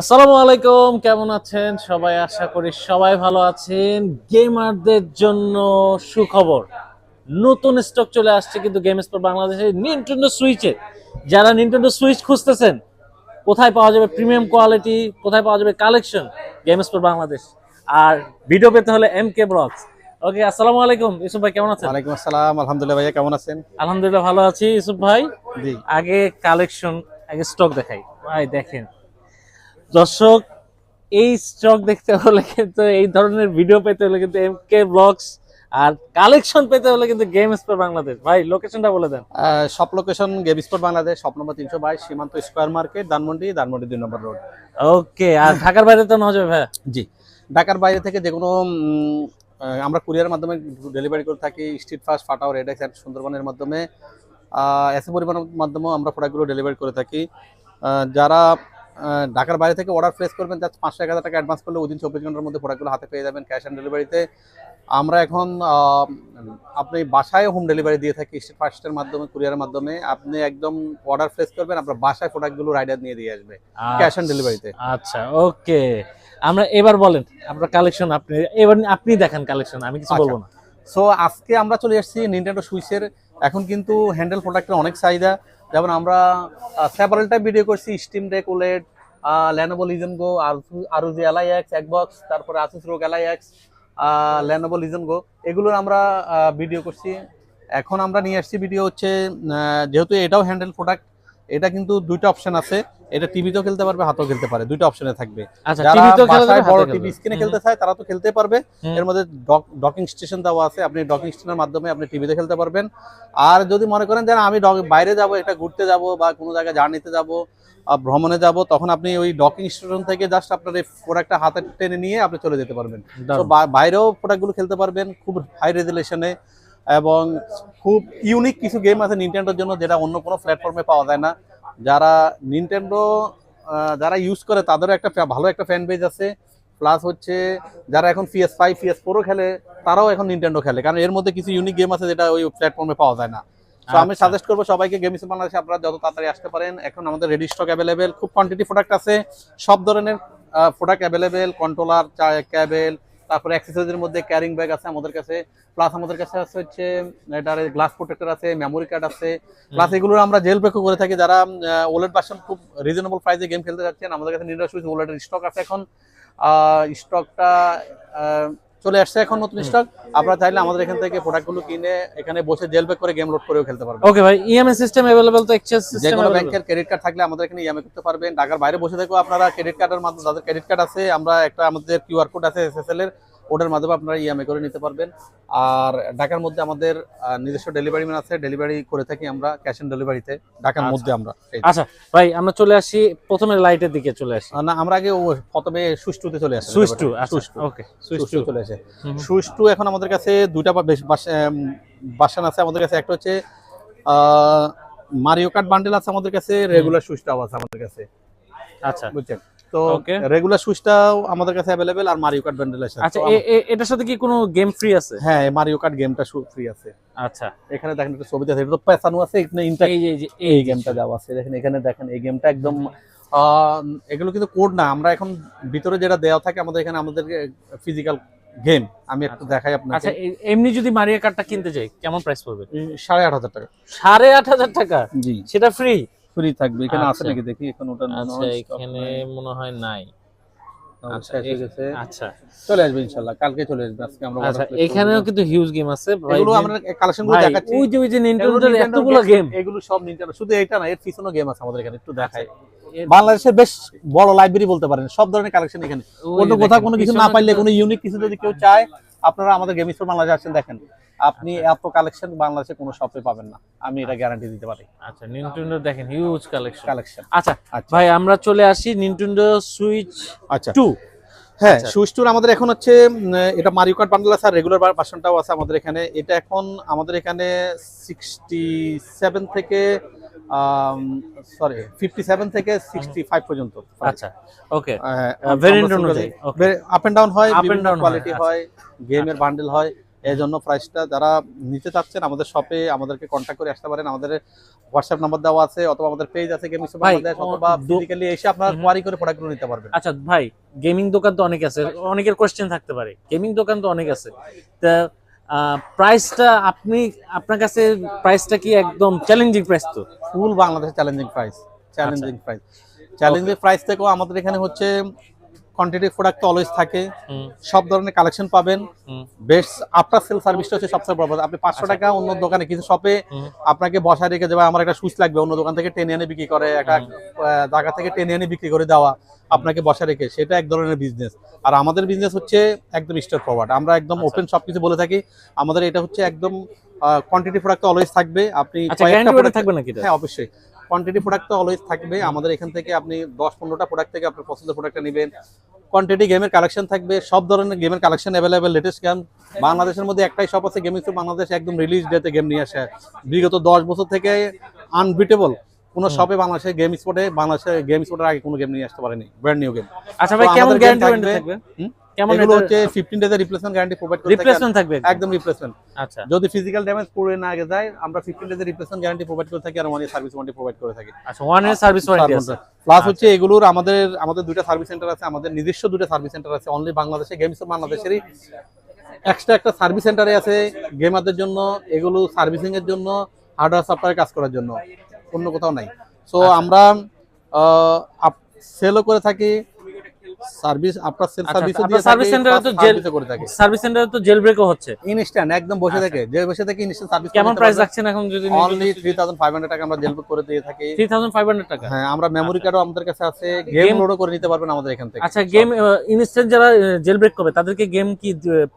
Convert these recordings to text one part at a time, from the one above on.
আসসালামু আলাইকুম কেমন আছেন? সবাই আশা করি সবাই ভালো আছেন। গেমারদের জন্য সুখবর। নতুন স্টক চলে আসছে কিন্তু গেম স্পোর্ট বাংলাদেশে নিনটেন্ডো সুইচে যারা নিনটেন্ডো সুইচ খুঁজতেছেন কোথায় পাওয়া যাবে প্রিমিয়াম কোয়ালিটি কোথায় পাওয়া যাবে কালেকশন গেম স্পোর্ট বাংলাদেশ। আর ভিডিও পেতে হলে এম কে ব্লগস ওকে আসসালামু আলাইকুম ইউসুফ ভাই কেমন আছেন? ওয়ালাইকুম আসসালাম আলহামদুলিল্লাহ ভাইয়া কেমন আছেন? আলহামদুলিল্লাহ ভালো আছি ইউসুফ ভাই। জি। আগে কালেকশন আগে স্টক দেখাই। ভাই দেখেন। দর্শক এই স্টক দেখতে হলে কিন্তু এই ধরনের ভিডিও পেতে হলে কিন্তু এম কে ব্লগস আর কালেকশন পেতে হলে কিন্তু গেম স্পোর্ট বাংলাদেশ ভাই লোকেশনটা বলে দেন। সব লোকেশন গেম স্পোর্ট বাংলাদেশ সব নম্বর তিনশো বাইশ সীমান্ত স্কোয়ার মার্কেট ধানমন্ডি ধানমন্ডি দুই নম্বর রোড ওকে আর ঢাকার বাইরে তো যাবে ভাই? জি। ঢাকার বাইরে থেকে যে কোনো আমরা কুরিয়ার মাধ্যমে ডেলিভারি করে থাকি Steadfast Pathao RedX সুন্দরবনের মাধ্যমে। এসে পরিমাণের মাধ্যমেও আমরা প্রোডাক্টগুলো ডেলিভারি করে থাকি। যারা ঢাকার বাইরে থেকে অর্ডার প্লেস করবেন জাস্ট পাঁচশো এক হাজার টাকা অ্যাডভান্স করলে উইদিন চব্বিশ ঘণ্টার মধ্যে প্রোডাক্টগুলো হাতে পেয়ে যাবেন ক্যাশ অন ডেলিভারিতে আমরা এখন আপনি বাসায় হোম ডেলিভারি দিয়ে থাকি স্ট্রিট ফাস্টের মাধ্যমে কুরিয়ারের মাধ্যমে। আপনি একদম অর্ডার প্লেস করবেন আপনার বাসায় প্রোডাক্টগুলো রাইডার নিয়ে দিয়ে আসবে ক্যাশ অন ডেলিভারিতে আচ্ছা ওকে। আমরা এবার বলেন আপনার কালেকশন আপনি এবার আপনি দেখেন কালেকশন আমি কিছু আচ্ছা। বলব না। সো আজকে আমরা চলে এসেছি নিনটেন্ডো সুইচের এখন কিন্তু হ্যান্ডেল প্রোডাক্টের অনেক চাহিদা। যেমন আমরা সেপারেল টাইম ভিডিও করছি Steam Deck OLED Lenovo Legion Go ROG Ally X Xbox তারপরে Asus ROG Ally X Lenovo Legion Go এগুলোর আমরা ভিডিও করছি। এখন আমরা নিয়ে আসছি ভিডিও হচ্ছে যেহেতু এটাও হ্যান্ডেল প্রোডাক্ট এটা কিন্তু দুইটা অপশান আছে। এটা টিভিতেও খেলতে পারবে হাতেও খেলতে পারে। দুইটা অপশনে থাকবে। আচ্ছা যারা বাসায় বড় টিভি স্ক্রিনে খেলতে চায় তারা তো খেলতে পারবে। এর মধ্যে ডকিং স্টেশন দেওয়া আছে আপনি ডকিং স্টেশনের মাধ্যমে আপনি টিভিতে খেলতে পারবেন। আর যদি মনে করেন যে আমি বাইরে যাব এটা ঘুরতে যাব বা কোনো জায়গায় জার্নিতে যাব ভ্রমণে যাব তখন আপনি ওই ডকিং স্টেশন থেকে জাস্ট আপনার এই প্রোডাক্টটা হাতে টেনে নিয়ে আপনি চলে যেতে পারবেন। তো বাইরেও প্রোডাক্টগুলো খেলতে পারবেন খুব হাই রেজুলেশনে এবং খুব ইউনিক কিছু গেম আছে নিনটেন্ডোর জন্য যেটা অন্য কোনো প্ল্যাটফর্মে পাওয়া যায় না। যারা নিনটেন্ডো যারা ইউজ করে তাদেরও একটা ভালো একটা ফ্যান বেজ আছে। প্লাস হচ্ছে যারা এখন পিএস ফাইভ পিএস ফোরও খেলে তারাও এখন নিনটেন্ডো খেলে। কারণ এর মধ্যে কিছু ইউনিক গেম আছে যেটা ওই প্ল্যাটফর্মে পাওয়া যায় না। তো আমি আচ্ছা। সাজেস্ট করব সবাইকে গেম হিসেবে বাংলাদেশে আপনারা যত তাড়াতাড়ি আসতে পারেন এখন আমাদের রেডি স্টক অ্যাভেলেবেল খুব কোয়ান্টিটি প্রোডাক্ট আছে। সব ধরনের প্রোডাক্ট অ্যাভেলেবেল কন্ট্রোলার ক্যাবেল তারপরে অ্যাক্সেসরিজের মধ্যে ক্যারিং ব্যাগ আছে আমাদের কাছে। প্লাস আমাদের কাছে আছে হচ্ছে এটার গ্লাস প্রোটেক্টর আছে মেমোরি কার্ড আছে। প্লাস এগুলো আমরা জেল ব্রেকও করে থাকি। যারা ওলেট ভার্সন খুব রিজনেবল প্রাইসে গেম খেলতে যাচ্ছেন আমাদের কাছে নিরাশ ওলেটের স্টক আছে এখন। স্টকটা চলে আসছে এখন নতুন স্টক আপনারা চাইলে আমাদের এখান থেকে প্রোডাক্টগুলো কিনে এখানে বসে জেল ব্যাক করে গেম লোড করেও খেলতে পারবেন। ওকে ভাই ইএমআই সিস্টেম अवेलेबल তো এক্সচেঞ্জ সিস্টেম যে ব্যাংকের ক্রেডিট কার্ড থাকলে আমাদের এখানে ইএমআই করতে পারবেন। ঢাকার বাইরে বসে থেকেও আপনারা ক্রেডিট কার্ডের মাধ্যমে যাদের ক্রেডিট কার্ড আছে আমরা একটা আমাদের কিউআর কোড আছে এসএসএল এর। ওটার মাধ্যমে আপনারা ইএমআই করে নিতে পারবেন। আর ঢাকার মধ্যে আমাদের নিজস্ব ডেলিভারি ম্যান আছে ডেলিভারি করে থাকি আমরা ক্যাশ অন ডেলিভারিতে ঢাকার আচ্ছা। মধ্যে আমরা। আচ্ছা ভাই আমরা চলে আসি প্রথমে লাইটের দিকে চলে আসি। না আমরা আগে প্রথমে টুতে চলে আসি। টু আচ্ছা ওকে সুইচ টু টু চলে আসে। টু এখন আমাদের কাছে দুইটা বাসান আছে আমাদের কাছে। একটা হচ্ছে মারিও কার্ড বান্ডেল আছে আমাদের কাছে রেগুলার সুইচটাও আছে আমাদের কাছে। আচ্ছা। বুঝছেন? তো. রেগুলার সুইচটাও আমাদের কাছে অ্যাভেলেবেল আর মারিও কার্ড বান্ডেল আছে। আচ্ছা এটার সাথে কি কোনো গেম ফ্রি আছে? হ্যাঁ মারিও কার্ড গেমটা ফ্রি আছে। আচ্ছা। এখানে দেখেন একটা ছবিতে আছে এটা তো পেছানো আছে এখানে এই যে এই গেমটা দেওয়া আছে। দেখেন এখানে দেখেন এই গেমটা একদম এগুলো কিন্তু কোড না আমরা এখন ভিতরে যেটা দেওয়া থাকে আমাদের এখানে আমাদের ফিজিক্যাল গেম আমি একটু দেখাই আপনাকে। আচ্ছা এমনি যদি মারিয়া কার্ডটা কিনতে যাই কেমন প্রাইস পড়বে? এই সাড়ে আট হাজার টাকা। সাড়ে আট হাজার টাকা? জি। সেটা ফ্রি ফ্রি থাকবে। এখানে আছে আচ্ছা। নাকি? দেখি এখন ওটা আচ্ছা এখানে মনে হয় নাই। আচ্ছা, শেষ আচ্ছা। চলে আসবে ইনশাল্লাহ। কালকে চলে আসবে। আজকে আমরা আচ্ছা এখানেও কিন্তু হিউজ গেম আছে। ভাই এগুলো আমরা কালেকশনগুলো ভাই, দেখাচ্ছি। ওই যে ওই যে নিনটেন্ডোর এতগুলো গেম এগুলো সব নিনটেন্ডো শুধু এটা না এর পিছনেও গেম আছে আমাদের এখানে। একটু দেখাই। এর- বাংলাদেশের বেশ বড় লাইব্রেরি বলতে পারেন। সব ধরনের কালেকশন এখানে। অন্য কোথাও কোনো কিছু না পাইলে কোনো ইউনিক কিছু যদি কেউ চায় আপনারা আমাদের গেম স্টোর বাংলাদেশে আসেন দেখেন। আপনি এত কালেকশন বাংলাদেশে কোনো শপে পাবেন না। আমি এটা গ্যারান্টি দিতে পারি। আচ্ছা নিনটেন্ডো দেখেন হিউজ কালেকশন কালেকশন আচ্ছা আচ্ছা। ভাই আমরা চলে আসি নিনটেন্ডো সুইচ আচ্ছা। টু হ্যাঁ আচ্ছা। সুইচ টুর আমাদের এখন হচ্ছে এটা মারিও কার্ড বান্ডেল আছে আর রেগুলার ভার্সনটাও আছে আমাদের এখানে। এটা এখন আমাদের এখানে সিক্সটি সেভেন থেকে সরি ফিফটি সেভেন থেকে সিক্সটি ফাইভ পর্যন্ত। আচ্ছা ওকে হ্যাঁ, অনুযায়ী, আপ এন্ড ডাউন হয় বিভিন্ন কোয়ালিটি আচ্ছা। হয় গেমের বান্ডেল হয় এই জন্য প্রাইসটা যারা নিতে চাচ্ছেন আমাদের শপে আমাদেরকে কন্ট্যাক্ট করে আসতে পারেন। আমাদের হোয়াটসঅ্যাপ নাম্বার দেওয়া আছে অথবা আমাদের পেজ আছে গেম ভাই, বাংলাদেশ অথবা ফিজিক্যালি এসে আপনারা কোয়ারি করে প্রোডাক্টগুলো নিতে পারবেন। আচ্ছা ভাই গেমিং দোকান তো অনেক আছে অনেকের কোশ্চেন থাকতে পারে। গেমিং দোকান তো অনেক আছে। তা প্রাইসটা আপনি আপনার কাছে প্রাইসটা কি একদম চ্যালেঞ্জিং প্রাইস তো? Full Bangladesh challenging price challenging price challenging price থেকেও আমাদের এখানে হচ্ছে কোয়ান্টিটি প্রোডাক্ট অলওয়েজ থাকে। সব ধরনের কালেকশন পাবেন। বেস্ট আফটার সেল সার্ভিসটা হচ্ছে সবচেয়ে বড়। আপনি পাঁচশো টাকা অন্য দোকানে কিছু শপে আপনাকে বসায় রেখে যাবে আমার একটা সুইচ লাগবে অন্য দোকান থেকে টেনে এনে বিক্রি করে একটা জায়গা থেকে টেনে এনে বিক্রি করে দেওয়া আপনাকে বসা রেখে সেটা এক ধরনের বিজনেস আর আমাদের বিজনেস হচ্ছে একদম স্টেট ফরওয়ার্ড আমরা একদম আচ্ছা। ওপেন সবকিছু বলে থাকি। আমাদের এটা হচ্ছে একদম কোয়ান্টিটি প্রোডাক্ট অলওয়েজ থাকবে। আপনি আচ্ছা থাকবে নাকি হ্যাঁ অবশ্যই। কোয়ান্টিটি প্রোডাক্ট তো অলওয়েজ থাকবে। আমাদের এখান থেকে আপনি দশ পনেরোটা প্রোডাক্ট থেকে আপনার পছন্দের প্রোডাক্টটা নেবেন। কোয়ান্টিটি গেমের কালেকশন থাকবে। সব ধরনের গেমের কালেকশন অ্যাভেলেবেল লেটেস্ট গেম বাংলাদেশের মধ্যে একটাই শপ আছে গেমিং বাংলাদেশ একদম রিলিজ ডেতে গেম নিয়ে আসে। বিগত দশ বছর থেকে আনবিটেবল কোনো শপে বাংলাদেশের গেম স্পটে বাংলাদেশের গেম স্পটের আগে কোনো গেম নিয়ে আসতে পারেনি। ব্র্যান্ড নিউ গেম আচ্ছা ভাই কেমন গ্যারান্টি থাকবে। কেমন এগুলো হচ্ছে ফিফটিন ডেজের রিপ্লেসমেন্ট গ্যারান্টি প্রোভাইড করে রিপ্লেসমেন্ট থাকবে? একদম রিপ্লেসমেন্ট আচ্ছা। যদি ফিজিক্যাল ড্যামেজ পড়ে না যায় আমরা ফিফটিন ডেজের রিপ্লেসমেন্ট গ্যারান্টি প্রোভাইড করে থাকি আর ওয়ান সার্ভিস ওয়ারেন্টি প্রোভাইড করে থাকি। আচ্ছা ওয়ান ইয়ার সার্ভিস ওয়ারেন্টি আছে। প্লাস হচ্ছে এগুলোর আমাদের আমাদের দুইটা সার্ভিস সেন্টার আছে আমাদের নিজস্ব দুইটা সার্ভিস সেন্টার আছে অনলি বাংলাদেশে গেমস বাংলাদেশেরই। এক্সট্রা একটা সার্ভিস সেন্টারে আছে গেমারদের জন্য এগুলো সার্ভিসিং এর জন্য হার্ডওয়্যার সফটওয়্যার কাজ করার জন্য। অন্য কোথাও নাই। সো আচ্ছা। আমরা সেলও করে থাকি সার্ভিস আপনার সেল আচ্ছা, সার্ভিসও দিয়ে service থাকি center এ তো জেল- করে থাকি। সার্ভিস সেন্টারে তো জেল ব্রেকও হচ্ছে। ইনস্ট্যান্ট একদম বসে আচ্ছা। থেকে যে বসে থেকে ইনস্ট্যান্ট সার্ভিস কেমন প্রাইস রাখছেন এখন যদি only three thousand five hundred টাকা আমরা জেল করে দিয়ে থাকি। থ্রি থাউজেন্ড ফাইভ হান্ড্রেড টাকা? হ্যাঁ আমরা মেমোরি কার্ডও আমাদের কাছে আছে গেম লোডও করে নিতে পারবেন আমাদের এখান থেকে। আচ্ছা গেম ইনস্ট্যান্ট যারা জেল ব্রেক করবে তাদেরকে গেম কি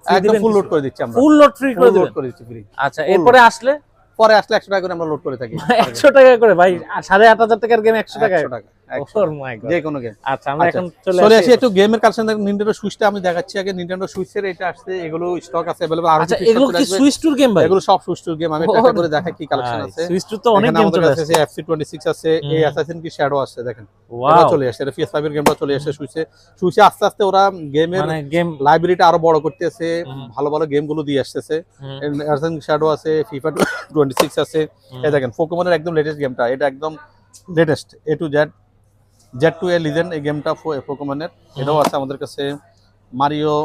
একদম ফুল লোড করে দিচ্ছি আমরা। ফুল লোড ফ্রি করে লোড করে দিচ্ছি ফ্রি আচ্ছা এরপরে আসলে? পরে আসলে একশো টাকা করে আমরা লোড করে থাকি। একশো টাকা করে ভাই সাড়ে আট হাজার টাকার গেম একশো টাকা একশো টাকা। একশো। Oh my God. যে কোনো গেম আচ্ছা আমরা আচ্ছা, এখন চলে চলে আসি আসি একটু গেমের কালেকশন নিনটেন্ডো সুইচটা আমি দেখাচ্ছি আগে নিনটেন্ডো সুইচের এটা আসছে এগুলো স্টক আছে अवेलेबल আর আচ্ছা এগুলো কি সুইচ টুর গেম ভাই এগুলো সব সুইচ গেম আমি ও, একটা করে দেখাই কি কালেকশন আছে সুইচ টুর তো অনেক এখানে গেম আমাদের চলে কাছে আসছে আছে FC26 আছে এই হুম। অ্যাসাসিন কি শ্যাডো আছে দেখেন এটা ওয়াও চলে আসছে এটা PS5 এর গেমটা চলে আসছে সুইচে সুইচে আস্তে আস্তে ওরা গেমের মানে গেম লাইব্রেরিটা আরো বড় করতেছে হুম। ভালো ভালো গেমগুলো দিয়ে আসতেছে অ্যাসাসিন শ্যাডো আছে ফিফা 26 আছে এই দেখেন পোকেমনের একদম লেটেস্ট গেমটা এটা একদম latest A to Z Z to A legend এই গেমটা পোকেমনের এটাও আছে আমাদের কাছে। Mario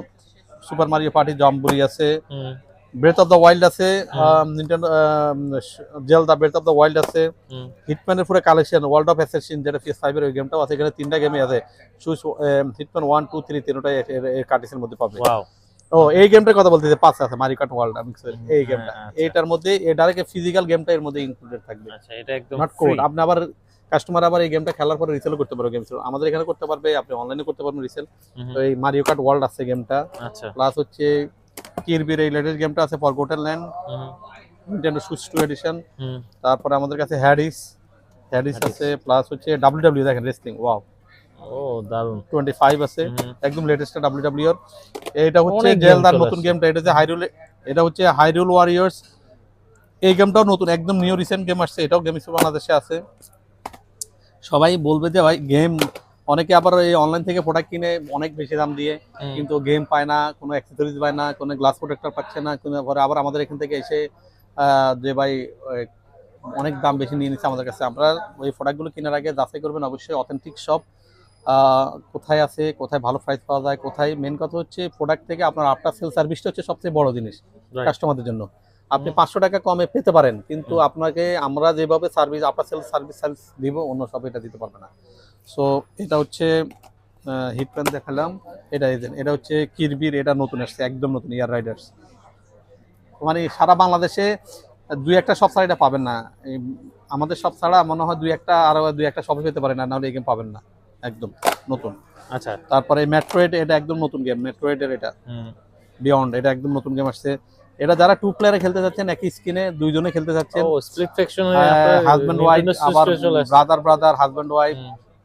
Super Mario Party Jamboree আছে। ব্রেথ অফ দ্য ওয়াইল্ড আছে Nintendo Zelda Breath of the Wild আছে। হিটম্যানের পুরো কালেকশন ওয়ার্ল্ড অফ অ্যাসেসিন যেটা পিএস ফাইভের ওই গেমটাও আছে। এখানে তিনটা গেমই আছে। Switch Hitman one two three তিনটাই কার্টিসের মধ্যে পাবে। ও এই গেমটার কথা বলতে পাঁচ আছে মারিকাট ওয়ার্ল্ড আমি এই গেমটা হ্যাঁ, আচ্ছা। এইটার মধ্যে ডাইরেক্ট ফিজিক্যাল গেমটা এর মধ্যে ইনক্লুডেড থাকবে। আচ্ছা এটা একদম নট কোড আপনি আবার কাস্টমার আবার এই গেমটা খেলার পরে রিসেল করতে পারবে গেম আমাদের এখানে করতে পারবে আপনি অনলাইনে করতে পারবেন রিসেল তো এই মারিও কার্ট ওয়ার্ল্ড আছে গেমটা আচ্ছা। প্লাস হচ্ছে কিরবির এই লেটেস্ট গেমটা আছে Forgotten Land Nintendo Switch two edition. তারপরে আমাদের কাছে হ্যাডিস হ্যাডিস আছে প্লাস হচ্ছে ডাব্লিউ দেখেন রেসলিং ওয়াও ও দারুণ টোয়েন্টি ফাইভ আছে একদম লেটেস্ট ডাব্লিউ ডাব্লিউ এর এইটা হচ্ছে জেলদার নতুন গেমটা এটা হচ্ছে হাইরুল এটা হচ্ছে হাইরুল ওয়ারিয়ার্স এই গেমটাও নতুন একদম নিউ রিসেন্ট গেম আসছে এটাও গেম বাংলাদেশে আছে সবাই বলবে যে ভাই গেম অনেকে আবার এই অনলাইন থেকে প্রোডাক্ট কিনে অনেক বেশি দাম দিয়ে কিন্তু গেম পায় না কোনো অ্যাক্সেসরিজ পায় না কোনো গ্লাস প্রোটেক্টর পাচ্ছে না কোনো আবার আমাদের এখান থেকে এসে আহ, যে ভাই অনেক দাম বেশি নিয়ে নিচ্ছে আমাদের কাছে। আপনারা ওই প্রোডাক্টগুলো কেনার আগে যাচাই করবেন অবশ্যই অথেন্টিক শপ কোথায় আছে কোথায় ভালো প্রাইস পাওয়া যায় কোথায় মেন কথা হচ্ছে প্রোডাক্ট থেকে আপনার আফটার সেল সার্ভিসটা হচ্ছে সবচেয়ে বড় জিনিস. কাস্টমারদের জন্য। আপনি পাঁচশো টাকা কমে পেতে পারেন কিন্তু আপনাকে আমরা যেভাবে service after sale service service দিব অন্য সব এটা দিতে পারবে না। সো এটা হচ্ছে হিট প্যান দেখালাম এটা এটা হচ্ছে কিরবির এটা নতুন আসছে একদম নতুন ইয়ার রাইডার্স মানে সারা বাংলাদেশে দুই একটা সব ছাড়া এটা পাবেন না। আমাদের সব ছাড়া মনে হয় দুই একটা আরও দুই একটা সবই পেতে পারেন না নাহলে এই গেম পাবেন না একদম নতুন। আচ্ছা। তারপরে মেট্রোয়েড এটা একদম নতুন গেম মেট্রোয়েডের এটা। বিয়ন্ড এটা একদম নতুন গেম আসছে। এটা যারা টু প্লেয়ারে খেলতে যাচ্ছেন একই স্কিনে দুইজনে খেলতে যাচ্ছেন। ও স্প্লিট ফ্যাকশন হাজব্যান্ড ওয়াইফ আবার ব্রাদার ব্রাদার হাজব্যান্ড ওয়াইফ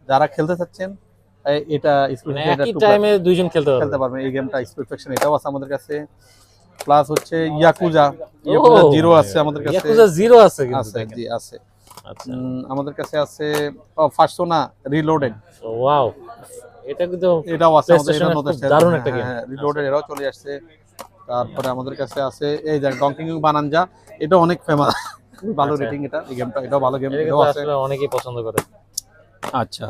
যারা খেলতে চাচ্ছেন এ- এটা মানে একই টাইমে দুইজন খেলতে পারবে। খেলতে পারবে এই গেমটা স্পিড ফ্যাকশন এটাও আছে আমাদের কাছে। প্লাস হচ্ছে ইয়াকুজা ইয়াকুজা জিরো আছে আমাদের কাছে। ইয়াকুজা জিরো আছে কিন্তু আছে জি আছে। আচ্ছা। আমাদের কাছে আছে ফার্সোনা রিলোডেড ওয়াও এটা কিন্তু এটাও আছে আমাদের এটা দারুণ একটা game। রিলোডেড এটাও চলে আসছে। তারপরে আমাদের কাছে আছে এই যে ডঙ্কিং বানানজা এটা অনেক ফেমাস খুবই ভালো আচ্ছা। রেটিং এটা এই গেমটা এটাও ভালো গেম এটাও আছে। আসলে অনেকেই পছন্দ করে। আচ্ছা।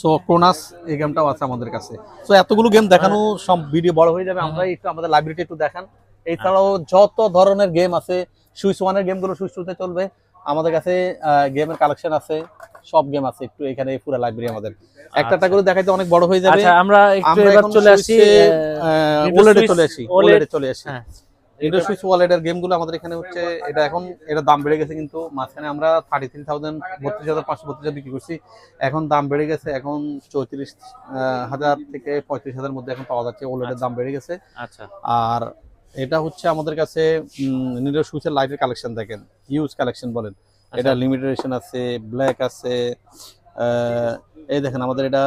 সো ক্রোনাস এই গেমটাও আছে আমাদের কাছে। সো এতগুলো গেম দেখানো সব ভিডিও বড় হয়ে যাবে। আমরা একটু আমাদের লাইব্রেরিটা একটু দেখান। এছাড়াও যত ধরনের গেম আছে সুইচ ওয়ানের গেমগুলো সুইচ টুতে চলবে। আমাদের কাছে গেমের কালেকশন আছে সব গেম আছে একটু এখানে পুরো লাইব্রেরি আমাদের। একটা একটা করে দেখাইতে অনেক বড় হয়ে যাবে। আচ্ছা আমরা একটু এবার চলে আসি ওলেডে চলে আসি ওলেডে চলে আসি। সুইচ ওয়ালেটের গেমগুলো আমাদের এখানে হচ্ছে এটা এখন এটা দাম বেড়ে গেছে কিন্তু মাঝখানে আমরা থার্টি থ্রি থাউজেন্ড বত্রিশ হাজার পাঁচশো বত্রিশ বিক্রি করছি। এখন দাম বেড়ে গেছে এখন চৌত্রিশ হাজার থেকে পঁয়ত্রিশ হাজার মধ্যে এখন পাওয়া যাচ্ছে ওলেটের দাম বেড়ে গেছে। আচ্ছা। আর এটা হচ্ছে আমাদের কাছে নিডো সুইচের লাইটের কালেকশন দেখেন হিউজ কালেকশন বলেন। এটা লিমিটেড এডিশন আছে ব্ল্যাক আছে এই দেখেন আমাদের এটা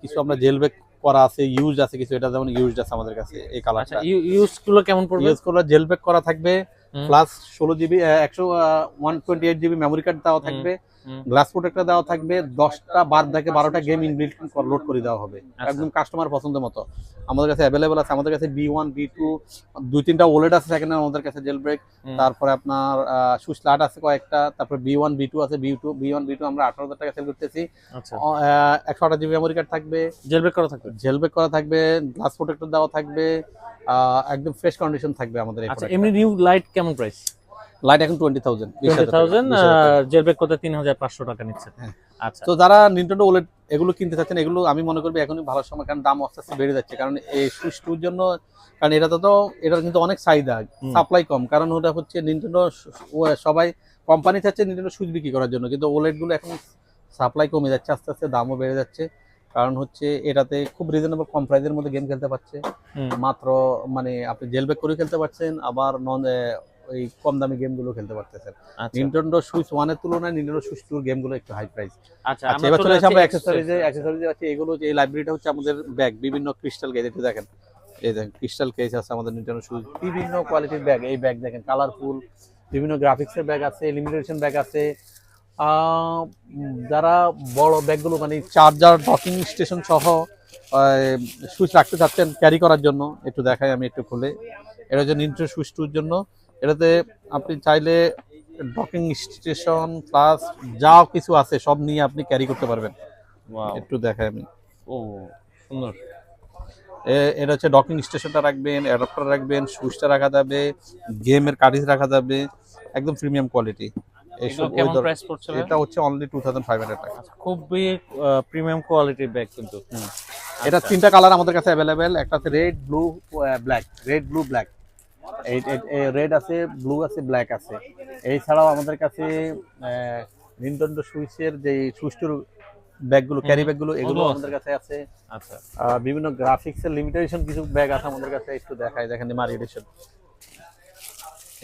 কিছু আমরা জেলবেক করা আছে ইউজ আছে কিছু এটা যেমন ইউজ আছে আমাদের কাছে এই আচ্ছা কালারটা ইউজগুলো কেমন পড়বে? ইউজ জেল জেলবেক করা থাকবে প্লাস ষোলো জিবি একশো one twenty eight GB memory card দেওয়া থাকবে। গ্লাস প্রোটেক্টর দেওয়া থাকবে দশটা বার থেকে বারোটা গেম ইনবিল্ট লোড করে দেওয়া হবে। আচ্ছা। একদম কাস্টমার পছন্দ মতো। আমাদের কাছে অ্যাভেলেবল আছে আমাদের কাছে বি ওয়ান বি টু দুই তিনটা ওলেড আছে সেখানে আমাদের কাছে জেল ব্রেক তারপরে আপনার সুইচ লাট আছে কয়েকটা তারপরে বি ওয়ান বি টু আছে B two B one B two আমরা আঠারো হাজার টাকা সেল করতেছি। আচ্ছা। একশো আঠাশ জিবি মেমোরি কার্ড থাকবে। জেল ব্রেক করা থাকবে? জেল ব্রেক করা থাকবে গ্লাস প্রোটেক্টর দেওয়া থাকবে একদম ফ্রেশ কন্ডিশন থাকবে আমাদের আচ্ছা। এমনি নিউ লাইট কেমন প্রাইস লাইট এখন twenty thousand twenty thousand jailbreak করতে তিন হাজার পাঁচশো টাকা নিচ্ছে। হ্যাঁ। আচ্ছা। তো যারা নিনটেন্ডো ওলেট এগুলো কিনতে চাচ্ছেন এগুলো আমি মনে করবি এখনই ভালো সময় কারণ দাম আস্তে আস্তে বেড়ে যাচ্ছে। কারণ এই সুইচ টুর জন্য কারণ এটা তো এটার কিন্তু অনেক চাহিদা সাপ্লাই কম। কারণ ওটা হচ্ছে নিনটেন্ডো সবাই কোম্পানি চাচ্ছে নিনটেন্ডো সুইচ বিক্রি করার জন্য। কিন্তু ওলেটগুলো এখন সাপ্লাই কমে যাচ্ছে আস্তে আস্তে দামও বেড়ে যাচ্ছে। কারণ হচ্ছে এটাতে খুব রিজনেবল কম প্রাইসের মধ্যে গেম খেলতে পারছে। মাত্র মানে আপনি জেলব্যাক করে খেলতে পারছেন আবার নন ওই কম দামি গেমগুলো খেলতে পারতেছেন। নিনটেন্ডো সুইচ ওয়ানের তুলনায় নিনটেন্ডো সুইচ টুর গেমগুলো একটু হাই প্রাইস আচ্ছা আচ্ছা আমরা এবার চলে আসি আমরা অ্যাক্সেসরিজে অ্যাক্সেসরিজে আছে এগুলো যে এই লাইব্রেরিটা হচ্ছে আমাদের ব্যাগ বিভিন্ন ক্রিস্টাল কেজ একটু দেখেন। এই দেখেন ক্রিস্টাল কেজ আছে আমাদের নিনটেন্ডো শুজ বিভিন্ন কোয়ালিটির ব্যাগ এই ব্যাগ দেখেন কালারফুল বিভিন্ন গ্রাফিক্সের ব্যাগ আছে লিমিটেশন ব্যাগ আছে। যারা বড় ব্যাগগুলো মানে চার্জার ডকিং স্টেশন সহ সুইচ রাখতে চাচ্ছেন ক্যারি করার জন্য একটু দেখাই আমি একটু খুলে। এটা হচ্ছে নিনটেন্ডো সুইচ টুর জন্য এটাতে আপনি চাইলে ডকিং স্টেশন প্লাস যা কিছু আছে সব নিয়ে আপনি ক্যারি করতে পারবেন। একটু দেখাই আমি। ও সুন্দর। এটা হচ্ছে ডকিং স্টেশনটা রাখবেন অ্যাডাপ্টার রাখবেন সুইচটা রাখা যাবে গেমের কার্টিজ রাখা যাবে একদম প্রিমিয়াম কোয়ালিটি? এটা হচ্ছে only two thousand five hundred টাকা। খুবই প্রিমিয়াম কোয়ালিটির ব্যাগ কিন্তু। এটা। তিনটা কালার আমাদের কাছে অ্যাভেলেবেল একটা আছে red blue black red blue black red আছে ব্লু আছে ব্ল্যাক আছে। এছাড়াও আমাদের কাছে নিনটেন্ডো সুইচের যে সুইচটুর ব্যাগগুলো ক্যারি ব্যাগগুলো এগুলো। আমাদের কাছে আছে। আচ্ছা। বিভিন্ন গ্রাফিক্সের লিমিটেশন কিছু ব্যাগ আছে আমাদের কাছে একটু দেখাই। দেখেন মারি এডিশন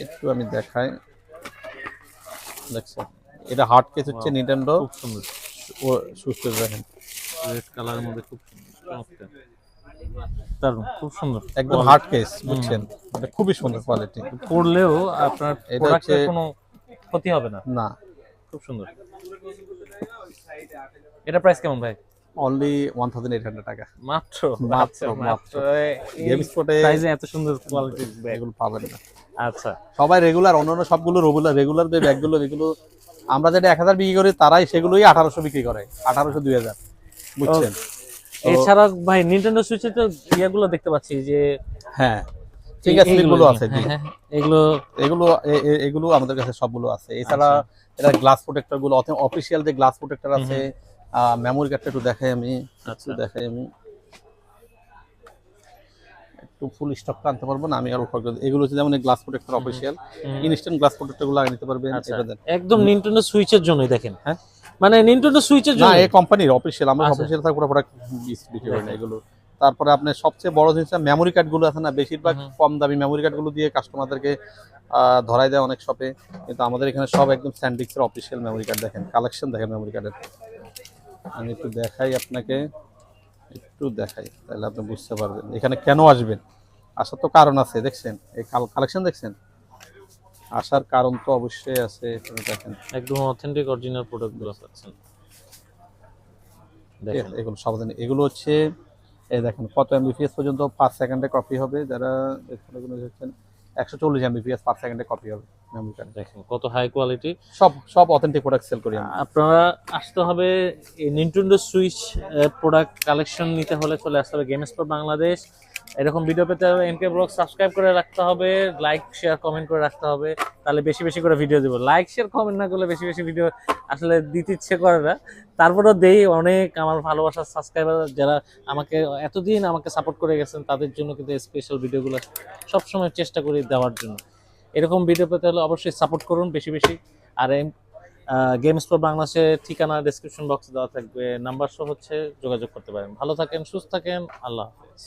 একটু আমি দেখাই। দেখছেন? এটা হার্ড কেস হচ্ছে Wow. নিনটেন্ডো খুব সুন্দর। ও সুস্থ দেখেন। রেড কালারের মধ্যে খুব চমৎকার দারুণ খুব সুন্দর। একদম হার্ড কেস বুঝছেন? এটা খুবই সুন্দর কোয়ালিটি আপনার এটা প্রোডাক্টের কোনো ক্ষতি হবে না। না। খুব সুন্দর। এটা প্রাইস কেমন ভাই? Only one thousand eight hundred টাকা। মাত্র? মাত্র, আচ্ছা, মাত্র। গেম স্পটে প্রাইসে এত সুন্দর কোয়ালিটির ব্যাগ এগুলো পাবেন না। আচ্ছা। সবাই রেগুলার অন্যান্য সবগুলো রেগুলার রেগুলার যে ব্যাগগুলো এগুলো আমরা যেটা এক হাজার বিক্রি করি তারাই সেগুলোই আঠারোশো বিক্রি করে আঠারোশো দুই হাজার। বুঝছেন? এছাড়া ভাই নিনটেন্ডো সুইচে তো ইয়াগুলো দেখতে পাচ্ছি যে হ্যাঁ আছে এগুলো হ্যাঁ, হ্যাঁ, এগুলো আমাদের কাছে সবগুলো আছে। এছাড়া এটা গ্লাস প্রোটেক্টরগুলো অফিসিয়াল যে গ্লাস প্রোটেক্টর আছে মেমোরি কার্ডটা একটু দেখাই আমি আচ্ছা। দেখাই আমি। একটু ফুল স্টক আনতে পারব না আমি আর অল্প করে- এগুলো হচ্ছে যেমন গ্লাস প্রোটেক্টর অফিসিয়াল হুম। ইনস্ট্যান্ট গ্লাস প্রোটেক্টরগুলো নিতে পারবেন আচ্ছা। একদম নিনটেন্ডো সুইচের জন্যই দেখেন। হ্যাঁ? মানে নিনটেন্ডো সুইচের না জন্য। এই কোম্পানির অফিসিয়াল আমরা আচ্ছা। অফিসিয়াল থাকা পুরো প্রোডাক্ট বিক্রি করি না এগুলো। তারপরে আপনার সবচেয়ে বড় জিনিস মেমোরি কার্ডগুলো আছে না বেশিরভাগ কম দামি মেমোরি কার্ডগুলো দিয়ে কাস্টমারদেরকে ধরাই দেয় অনেক শপে কিন্তু আমাদের এখানে সব একদম স্যান্ডিক্সের অফিসিয়াল মেমোরি কার্ড দেখেন কালেকশন দেখেন মেমোরি কার্ডের আমি একটু দেখাই আপনাকে একটু দেখাই তাহলে আপনি বুঝতে পারবেন। এখানে কেন আসবেন? আসার তো কারণ আছে দেখছেন? এই কালেকশন দেখছেন? আসার কারণ তো অবশ্যই আছে এখানে দেখেন। একদম অথেন্টিক অরিজিনাল প্রোডাক্টগুলো পাচ্ছেন। দেখেন? এগুলো সাবধানে। এগুলো হচ্ছে এই দেখেন কত এমবিপিএস পর্যন্ত পাঁচ সেকেন্ডে কপি হবে? যারা দেখছেন একশো চল্লিশ এমবিপিএস পাঁচ সেকেন্ডে কপি হবে। দেখেন কত হাই কোয়ালিটি সব সব অথেন্টিক প্রোডাক্ট সেল করি আপনারা আসতে হবে এই নিনটেন্ডো সুইচ প্রোডাক্ট কালেকশন নিতে হলে চলে আসতে হবে গেমস ফর বাংলাদেশ এরকম ভিডিও পেতে হবে এমকে ব্লগ সাবস্ক্রাইব করে রাখতে হবে লাইক শেয়ার কমেন্ট করে রাখতে হবে। তাহলে বেশি বেশি করে ভিডিও দেবো। লাইক শেয়ার কমেন্ট না করলে বেশি বেশি ভিডিও আসলে দিতে ইচ্ছে করে না। তারপরেও দেই অনেক আমার ভালোবাসার সাবস্ক্রাইবার যারা আমাকে এতদিন আমাকে সাপোর্ট করে গেছেন তাদের জন্য কিন্তু স্পেশাল ভিডিওগুলো সবসময় চেষ্টা করি দেওয়ার জন্য। এরকম ভিডিও পেতে হলে অবশ্যই সাপোর্ট করুন বেশি বেশি। আর গেমস ফর বাংলাদেশের ঠিকানা ডিসক্রিপশন বক্সে দেওয়া থাকবে। নাম্বার সহ হচ্ছে যোগাযোগ করতে পারেন। ভালো থাকেন, সুস্থ থাকেন। আল্লাহ হাফেজ।